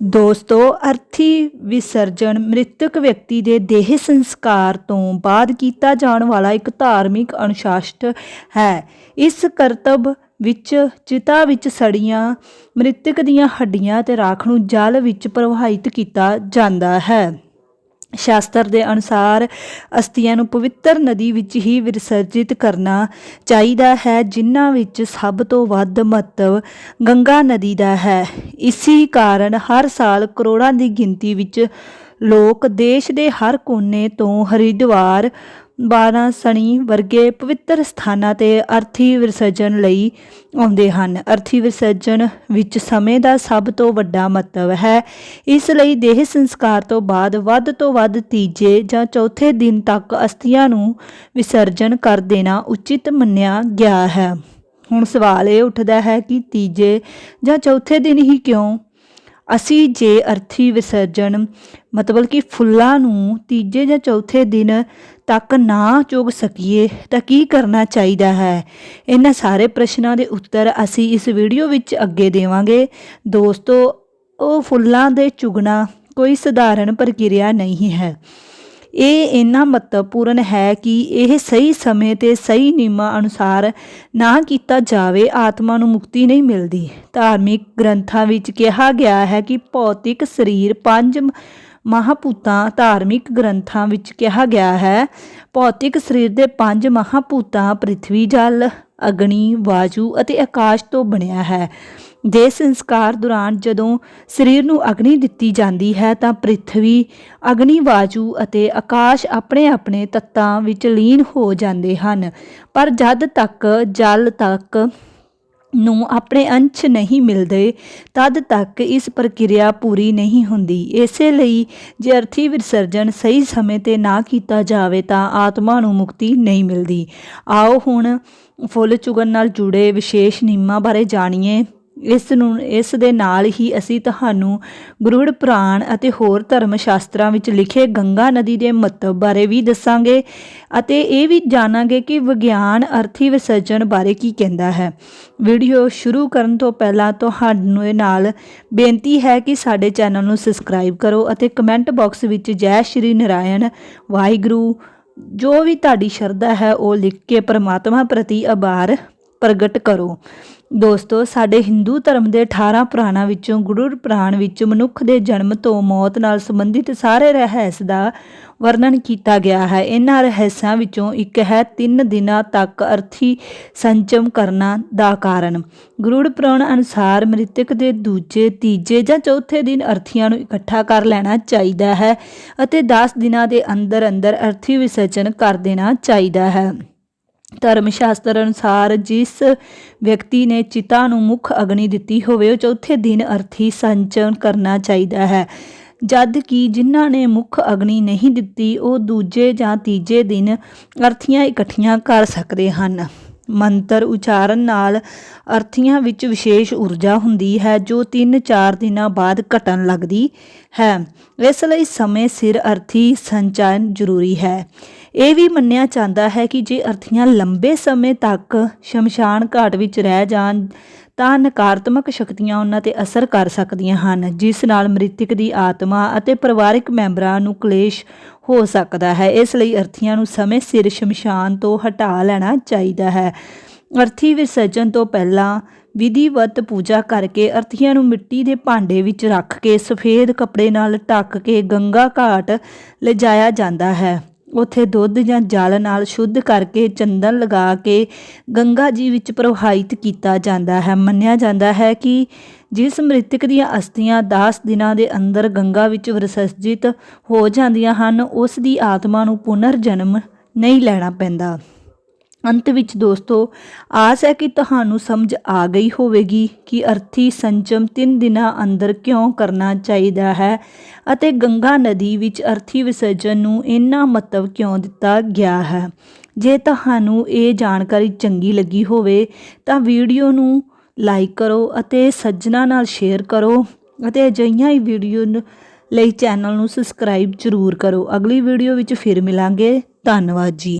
ਦੋਸਤੋ, ਅਰਥੀ ਵਿਸਰਜਨ ਮ੍ਰਿਤਕ ਵਿਅਕਤੀ ਦੇ ਦੇਹ ਸੰਸਕਾਰ ਤੋਂ ਬਾਅਦ ਕੀਤਾ ਜਾਣ ਵਾਲਾ ਇੱਕ ਧਾਰਮਿਕ ਅਨੁਸ਼ਾਸਨ ਹੈ। ਇਸ ਕਰਤੱਵ ਵਿੱਚ, ਚਿਤਾ ਵਿੱਚ ਸੜੀਆਂ ਮ੍ਰਿਤਕ ਦੀਆਂ ਹੱਡੀਆਂ ਤੇ ਰਾਖ ਨੂੰ ਜਲ ਵਿੱਚ ਪ੍ਰਵਾਹਿਤ ਕੀਤਾ ਜਾਂਦਾ ਹੈ। ਸ਼ਾਸਤਰ ਦੇ ਅਨੁਸਾਰ ਅਸਥੀਆਂ ਨੂੰ ਪਵਿੱਤਰ ਨਦੀ ਵਿੱਚ ਹੀ ਵਿਸਰਜਿਤ ਕਰਨਾ ਚਾਹੀਦਾ ਹੈ, ਜਿਨ੍ਹਾਂ ਵਿੱਚ ਸਭ ਤੋਂ ਵੱਧ ਮਹੱਤਵ ਗੰਗਾ ਨਦੀ ਦਾ ਹੈ। ਇਸੇ ਕਾਰਨ ਹਰ ਸਾਲ ਕਰੋੜਾਂ ਦੀ ਗਿਣਤੀ ਵਿੱਚ ਲੋਕ ਦੇਸ਼ ਦੇ ਹਰ ਕੋਨੇ ਤੋਂ ਹਰਿਦੁਆਰ ਵਾਰਾਣਸੀ ਵਰਗੇ ਪਵਿੱਤਰ ਸਥਾਨਾਂ ਤੇ ਅਰਥੀ ਵਿਸਰਜਨ ਲਈ ਆਉਂਦੇ ਹਨ। ਅਰਥੀ ਵਿਸਰਜਨ ਵਿੱਚ ਸਮੇਂ ਦਾ ਸਭ ਤੋਂ ਵੱਡਾ ਮਹੱਤਵ ਹੈ। ਇਸ ਲਈ ਦੇਹ ਸੰਸਕਾਰ ਤੋਂ ਬਾਅਦ ਵੱਧ ਤੋਂ ਵੱਧ ਤੀਜੇ ਜਾਂ ਚੌਥੇ ਦਿਨ ਤੱਕ ਅਸਥੀਆਂ ਨੂੰ ਵਿਸਰਜਨ ਕਰ ਦੇਣਾ ਉਚਿਤ ਮੰਨਿਆ ਗਿਆ ਹੈ। ਹੁਣ ਸਵਾਲ ਇਹ ਉੱਠਦਾ ਹੈ ਕਿ ਤੀਜੇ ਜਾਂ ਚੌਥੇ ਦਿਨ ਹੀ ਕਿਉਂ ਅਸੀਂ ਜੇ ਅਰਥੀ ਵਿਸਰਜਨ ਮਤਲਬ ਕਿ ਫੁੱਲਾਂ ਨੂੰ ਤੀਜੇ ਜਾਂ ਚੌਥੇ ਦਿਨ ਤੱਕ ਨਾ ਚੁਗ ਸਕੀਏ, ਤਾਂ ਕੀ ਕਰਨਾ ਚਾਹੀਦਾ ਹੈ? ਇਹਨਾਂ ਸਾਰੇ ਪ੍ਰਸ਼ਨਾਂ ਦੇ ਉੱਤਰ ਅਸੀਂ ਇਸ ਵੀਡੀਓ ਵਿੱਚ ਅੱਗੇ ਦੇਵਾਂਗੇ। ਦੋਸਤੋ, ਉਹ ਫੁੱਲਾਂ ਦੇ ਚੁਗਣਾ ਕੋਈ ਸਧਾਰਨ ਪ੍ਰਕਿਰਿਆ ਨਹੀਂ ਹੈ। ਇਹ ਇੰਨਾ ਮਹੱਤਵਪੂਰਨ ਹੈ ਕਿ ਇਹ ਸਹੀ ਸਮੇਂ ਤੇ ਸਹੀ ਨਿਯਮਾਂ ਅਨੁਸਾਰ ਨਾ ਕੀਤਾ ਜਾਵੇ, ਆਤਮਾ ਨੂੰ ਮੁਕਤੀ ਨਹੀਂ ਮਿਲਦੀ। ਧਾਰਮਿਕ ਗ੍ਰੰਥਾਂ ਵਿੱਚ ਕਿਹਾ ਗਿਆ ਹੈ ਕਿ ਭੌਤਿਕ ਸਰੀਰ ਪੰਜ ਮਹਾਭੂਤਾਂ, ਧਾਰਮਿਕ ਗ੍ਰੰਥਾਂ ਵਿੱਚ ਕਿਹਾ ਗਿਆ ਹੈ। ਭੌਤਿਕ ਸਰੀਰ ਦੇ ਪੰਜ ਮਹਾਭੂਤਾਂ ਪ੍ਰithvi ਜਲ ਅਗਨੀ ਵਾਯੂ ਅਤੇ ਆਕਾਸ਼ ਤੋਂ ਬਣਿਆ ਹੈ। ਦੇ ਸੰਸਕਾਰ ਦੌਰਾਨ ਜਦੋਂ ਸਰੀਰ ਨੂੰ ਅਗਨੀ ਦਿੱਤੀ ਜਾਂਦੀ ਹੈ ਤਾਂ ਪ੍ਰithvi ਅਗਨੀ ਵਾਯੂ ਅਤੇ ਆਕਾਸ਼ ਆਪਣੇ ਆਪਣੇ ਤੱਤਾਂ ਵਿੱਚ ਲੀਨ ਹੋ ਜਾਂਦੇ ਹਨ। ਪਰ ਜਦ ਤੱਕ ਜਲ ਤੱਕ ਨੂੰ ਆਪਣੇ ਅੰਸ਼ ਨਹੀਂ ਮਿਲਦੇ, ਤਦ ਤੱਕ ਇਸ ਪ੍ਰਕਿਰਿਆ ਪੂਰੀ ਨਹੀਂ ਹੁੰਦੀ। ਇਸੇ ਲਈ ਜੇ ਅਰਥੀ ਵਿਸਰਜਨ ਸਹੀ ਸਮੇਂ ਤੇ ਨਾ ਕੀਤਾ ਜਾਵੇ ਤਾਂ ਆਤਮਾ ਨੂੰ ਮੁਕਤੀ ਨਹੀਂ ਮਿਲਦੀ। ਆਓ ਹੁਣ ਫੁੱਲ ਚੁਗਣ ਨਾਲ ਜੁੜੇ ਵਿਸ਼ੇਸ਼ ਨਿਯਮਾਂ ਬਾਰੇ ਜਾਣੀਏ। ਇਸ ਨੂੰ, ਇਸ ਦੇ ਨਾਲ ਹੀ ਅਸੀਂ ਤੁਹਾਨੂੰ ਗੁਰੂੜ ਪੁਰਾਣ ਅਤੇ ਹੋਰ ਧਰਮ ਸ਼ਾਸਤਰਾਂ ਵਿੱਚ ਲਿਖੇ ਗੰਗਾ ਨਦੀ ਦੇ ਮਹੱਤਵ ਬਾਰੇ ਵੀ ਦੱਸਾਂਗੇ ਅਤੇ ਇਹ ਵੀ ਜਾਣਾਂਗੇ ਕਿ ਵਿਗਿਆਨ ਅਰਥੀ ਵਿਸਰਜਨ ਬਾਰੇ ਕੀ ਕਹਿੰਦਾ ਹੈ। ਵੀਡੀਓ ਸ਼ੁਰੂ ਕਰਨ ਤੋਂ ਪਹਿਲਾਂ ਤੁਹਾਨੂੰ ਇਹ ਨਾਲ ਬੇਨਤੀ ਹੈ ਕਿ ਸਾਡੇ ਚੈਨਲ ਨੂੰ ਸਬਸਕ੍ਰਾਈਬ ਕਰੋ ਅਤੇ ਕਮੈਂਟ ਬਾਕਸ ਵਿੱਚ ਜੈ ਸ਼੍ਰੀ ਨਰਾਇਣ ਵਾਹਿਗੁਰੂ, ਜੋ ਵੀ ਤੁਹਾਡੀ ਸ਼ਰਧਾ ਹੈ ਉਹ ਲਿਖ ਕੇ ਪਰਮਾਤਮਾ ਪ੍ਰਤੀ ਆਭਾਰ ਪ੍ਰਗਟ ਕਰੋ। ਦੋਸਤੋ, ਸਾਡੇ ਹਿੰਦੂ ਧਰਮ ਦੇ 18 ਪੁਰਾਣਾਂ ਵਿੱਚੋਂ ਗੁਰੂ ਪੁਰਾਣ ਵਿੱਚ ਮਨੁੱਖ ਦੇ ਜਨਮ ਤੋਂ ਮੌਤ ਨਾਲ ਸੰਬੰਧਿਤ ਸਾਰੇ ਰਹੱਸ ਦਾ ਵਰਣਨ ਕੀਤਾ ਗਿਆ ਹੈ। ਇਹਨਾਂ ਰਹੱਸਾਂ ਵਿੱਚੋਂ ਇੱਕ ਹੈ ਤਿੰਨ ਦਿਨਾਂ ਤੱਕ ਅਰਥੀ ਸੰਚਮ ਕਰਨਾ ਦਾ ਕਾਰਨ। ਗੁਰੂ ਪੁਰਾਣ ਅਨੁਸਾਰ ਮ੍ਰਿਤਕ ਦੇ ਦੂਜੇ, ਤੀਜੇ ਜਾਂ ਚੌਥੇ ਦਿਨ ਅਰਥੀਆਂ ਨੂੰ ਇਕੱਠਾ ਕਰ ਲੈਣਾ ਚਾਹੀਦਾ ਹੈ ਅਤੇ 10 ਦਿਨਾਂ ਦੇ ਅੰਦਰ ਅੰਦਰ ਅਰਥੀ ਵਿਸਰਜਨ ਕਰ ਦੇਣਾ ਚਾਹੀਦਾ ਹੈ। ਧਰਮ ਸ਼ਾਸਤਰ ਅਨੁਸਾਰ ਜਿਸ ਵਿਅਕਤੀ ਨੇ ਚਿਤਾ ਨੂੰ ਮੁੱਖ ਅਗਨੀ ਦਿੱਤੀ ਹੋਵੇ, ਉਹ ਚੌਥੇ ਦਿਨ ਅਰਥੀ ਸੰਚਨ ਕਰਨਾ ਚਾਹੀਦਾ ਹੈ। ਜਦ ਕਿ ਜਿਨ੍ਹਾਂ ਨੇ ਮੁੱਖ ਅਗਨੀ ਨਹੀਂ ਦਿੱਤੀ, ਉਹ ਦੂਜੇ ਜਾਂ ਤੀਜੇ ਦਿਨ ਅਰਥੀਆਂ ਇਕੱਠੀਆਂ ਕਰ ਸਕਦੇ ਹਨ। ਮੰਤਰ ਉਚਾਰਨ ਨਾਲ ਅਰਥੀਆਂ ਵਿੱਚ ਵਿਸ਼ੇਸ਼ ਊਰਜਾ ਹੁੰਦੀ ਹੈ, ਜੋ 3-4 ਦਿਨਾਂ ਬਾਅਦ ਘਟਣ ਲੱਗਦੀ ਹੈ। ਇਸ ਲਈ ਸਮੇਂ ਸਿਰ ਅਰਥੀ ਸੰਚਾਰਨ ਜ਼ਰੂਰੀ ਹੈ। ਇਹ ਵੀ ਮੰਨਿਆ ਜਾਂਦਾ ਹੈ ਕਿ ਜੇ ਅਰਥੀਆਂ ਲੰਬੇ ਸਮੇਂ ਤੱਕ ਸ਼ਮਸ਼ਾਨ ਘਾਟ ਵਿੱਚ ਰਹਿ ਜਾਣ, ਤਾਂ ਨਕਾਰਾਤਮਕ ਸ਼ਕਤੀਆਂ ਉਹਨਾਂ ਤੇ ਅਸਰ ਕਰ ਸਕਦੀਆਂ ਹਨ, ਜਿਸ ਨਾਲ ਮ੍ਰਿਤਕ ਦੀ ਆਤਮਾ ਅਤੇ ਪਰਿਵਾਰਕ ਮੈਂਬਰਾਂ ਨੂੰ ਕਲੇਸ਼ ਹੋ ਸਕਦਾ ਹੈ। ਇਸ ਲਈ ਅਰਥੀਆਂ ਨੂੰ ਸਮੇਂ ਸਿਰ ਸ਼ਮਸ਼ਾਨ ਤੋਂ ਹਟਾ ਲੈਣਾ ਚਾਹੀਦਾ ਹੈ। ਅਰਥੀ ਵਿਸਰਜਨ ਤੋਂ ਪਹਿਲਾਂ ਵਿਧੀਵਤ ਪੂਜਾ ਕਰਕੇ ਅਰਥੀਆਂ ਨੂੰ ਮਿੱਟੀ ਦੇ ਭਾਂਡੇ ਵਿੱਚ ਰੱਖ ਕੇ ਸਫੇਦ ਕੱਪੜੇ ਨਾਲ ਢੱਕ ਕੇ ਗੰਗਾ ਘਾਟ ਲਿਜਾਇਆ ਜਾਂਦਾ ਹੈ। ਉਥੇ ਦੁੱਧ ਜਾਂ ਜਲ ਨਾਲ ਸ਼ੁੱਧ ਕਰਕੇ ਚੰਦਨ ਲਗਾ ਕੇ ਗੰਗਾ ਜੀ ਵਿੱਚ ਪ੍ਰਵਾਹਿਤ ਕੀਤਾ ਜਾਂਦਾ ਹੈ। ਮੰਨਿਆ ਜਾਂਦਾ ਹੈ ਕਿ ਜਿਸ ਮ੍ਰਿਤਕ ਦੀਆਂ ਅਸਥੀਆਂ 10 ਦਿਨਾਂ ਦੇ ਅੰਦਰ ਗੰਗਾ ਵਿੱਚ ਵਿਸਰਜਿਤ ਹੋ ਜਾਂਦੀਆਂ ਹਨ, ਉਸ ਦੀ ਆਤਮਾ ਨੂੰ ਪੁਨਰ ਜਨਮ ਨਹੀਂ ਲੈਣਾ ਪੈਂਦਾ। ਅੰਤ ਵਿੱਚ ਦੋਸਤੋ, ਆਸ ਹੈ ਕਿ ਤੁਹਾਨੂੰ ਸਮਝ ਆ ਗਈ ਹੋਵੇਗੀ ਕਿ ਅਰਥੀ ਸੰਚਮ 3 ਦਿਨਾਂ ਅੰਦਰ ਕਿਉਂ ਕਰਨਾ ਚਾਹੀਦਾ ਹੈ ਅਤੇ ਗੰਗਾ ਨਦੀ ਵਿੱਚ ਅਰਥੀ ਵਿਸਰਜਨ ਨੂੰ ਇੰਨਾ ਮਹੱਤਵ ਕਿਉਂ ਦਿੱਤਾ ਗਿਆ ਹੈ। ਜੇ ਤੁਹਾਨੂੰ ਇਹ ਜਾਣਕਾਰੀ ਚੰਗੀ ਲੱਗੀ ਹੋਵੇ, ਤਾਂ ਵੀਡੀਓ ਨੂੰ ਲਾਈਕ ਕਰੋ ਅਤੇ ਸੱਜਣਾ ਨਾਲ ਸ਼ੇਅਰ ਕਰੋ ਅਤੇ ਅਜਿਹੀਆਂ ਹੀ ਵੀਡੀਓ ਲਈ ਚੈਨਲ ਨੂੰ ਸਬਸਕ੍ਰਾਈਬ ਜ਼ਰੂਰ ਕਰੋ। ਅਗਲੀ ਵੀਡੀਓ ਵਿੱਚ ਫਿਰ ਮਿਲਾਂਗੇ। ਧੰਨਵਾਦ ਜੀ।